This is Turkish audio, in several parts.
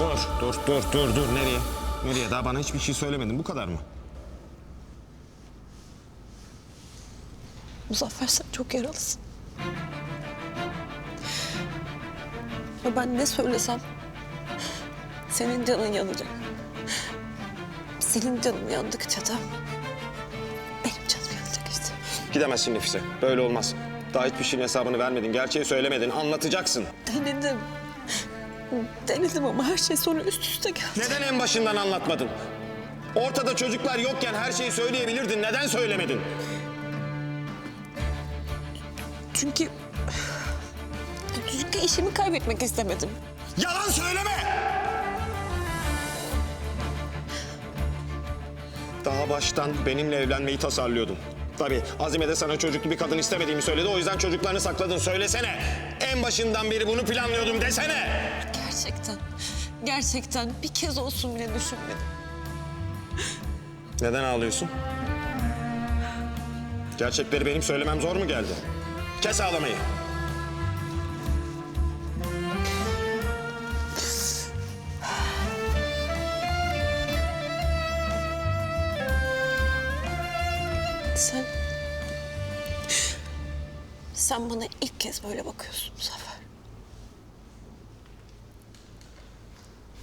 Dur, dur, dur, dur, dur. Nereye? Nereye? Daha bana hiçbir şey söylemedin. Bu kadar mı? Muzaffer sen çok yaralısın. Ve ben ne söylesem senin canın yanacak. Senin canın yandıkça da benim canım yanacak işte. Gidemezsin Nefise. Böyle olmaz. Daha hiçbir şeyin hesabını vermedin. Gerçeği söylemedin. Anlatacaksın. Denedim. Denedim ama her şey sonra üst üste geldi. Neden en başından anlatmadın? Ortada çocuklar yokken her şeyi söyleyebilirdin. Neden söylemedin? Çünkü... Çünkü işimi kaybetmek istemedim. Yalan söyleme! Daha baştan benimle evlenmeyi tasarlıyordun. Tabii Azime de sana çocuklu bir kadın istemediğimi söyledi. O yüzden çocuklarını sakladın. Söylesene. En başından beri bunu planlıyordum desene. Gerçekten, gerçekten bir kez olsun bile düşünmedim. Neden ağlıyorsun? Gerçekleri benim söylemem zor mu geldi? Kes ağlamayı. Sen... Sen bana ilk kez böyle bakıyorsun Zafer.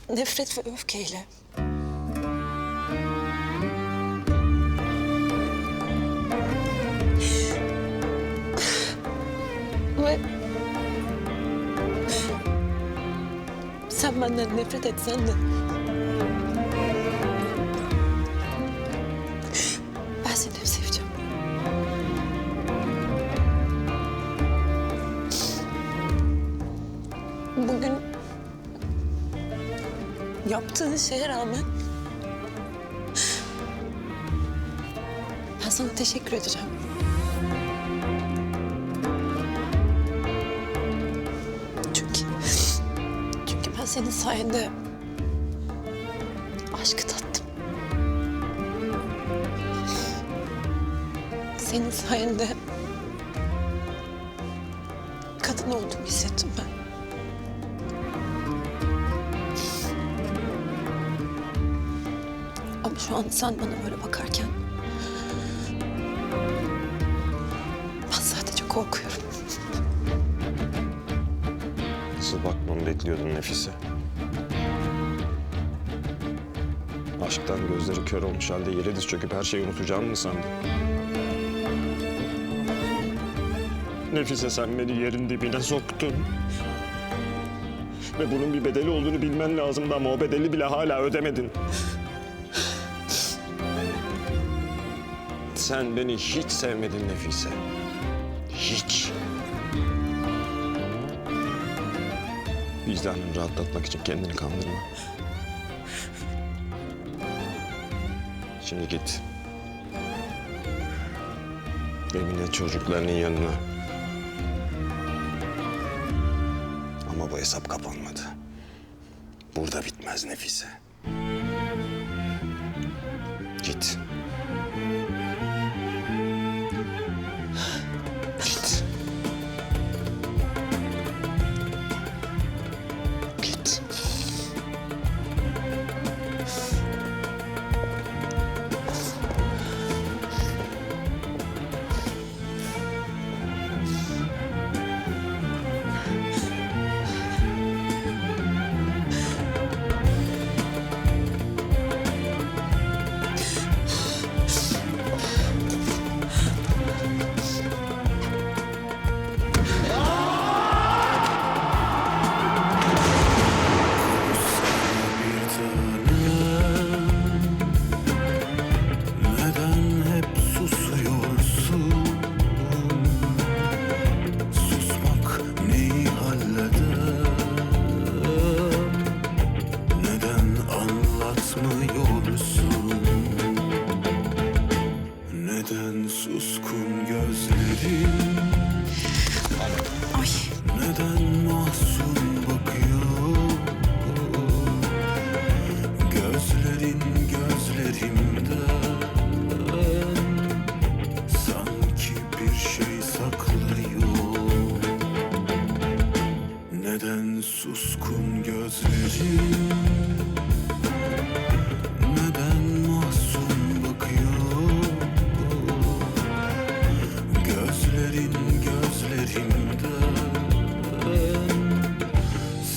Nefret ve öfkeyle. Ve... Sen benden nefret etsen de... yaptığın şeye rağmen ben sana teşekkür edeceğim. Çünkü çünkü ben senin sayende aşkı tattım. Senin sayende kadın olduğumu hissettim ben. Şu an sen bana böyle bakarken ben sadece korkuyorum. Nasıl bakmamı bekliyordun Nefise? Aşktan gözleri kör olmuş halde yere diz çöküp her şeyi unutacağımı mı sandın? Nefise sen beni yerin dibine soktun. Ve bunun bir bedeli olduğunu bilmen lazımdı ama o bedeli bile hala ödemedin. Sen beni hiç sevmedin Nefise. Hiç. Vicdanını rahatlatmak için kendini kandırma. Şimdi git. Emine çocuklarının yanına. Ama bu hesap kapanmadı. Burada bitmez Nefise. Git. Suskun gözlerin Neden mahzun bakıyor? Gözlerin gözlerimden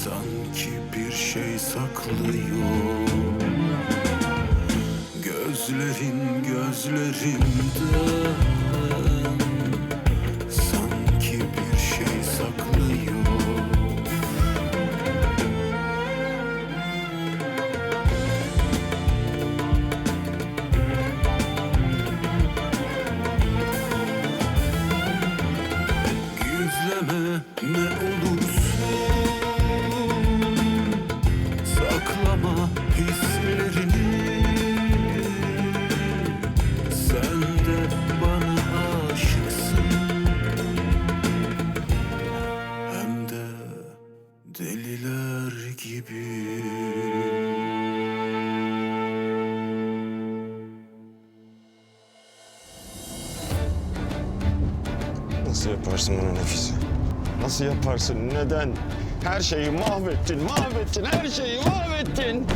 Sanki bir şey saklıyor. Gözlerin gözlerimden Nasıl yaparsın bunu Nefise? Nasıl yaparsın? Neden? Her şeyi mahvettin, mahvettin, her şeyi mahvettin.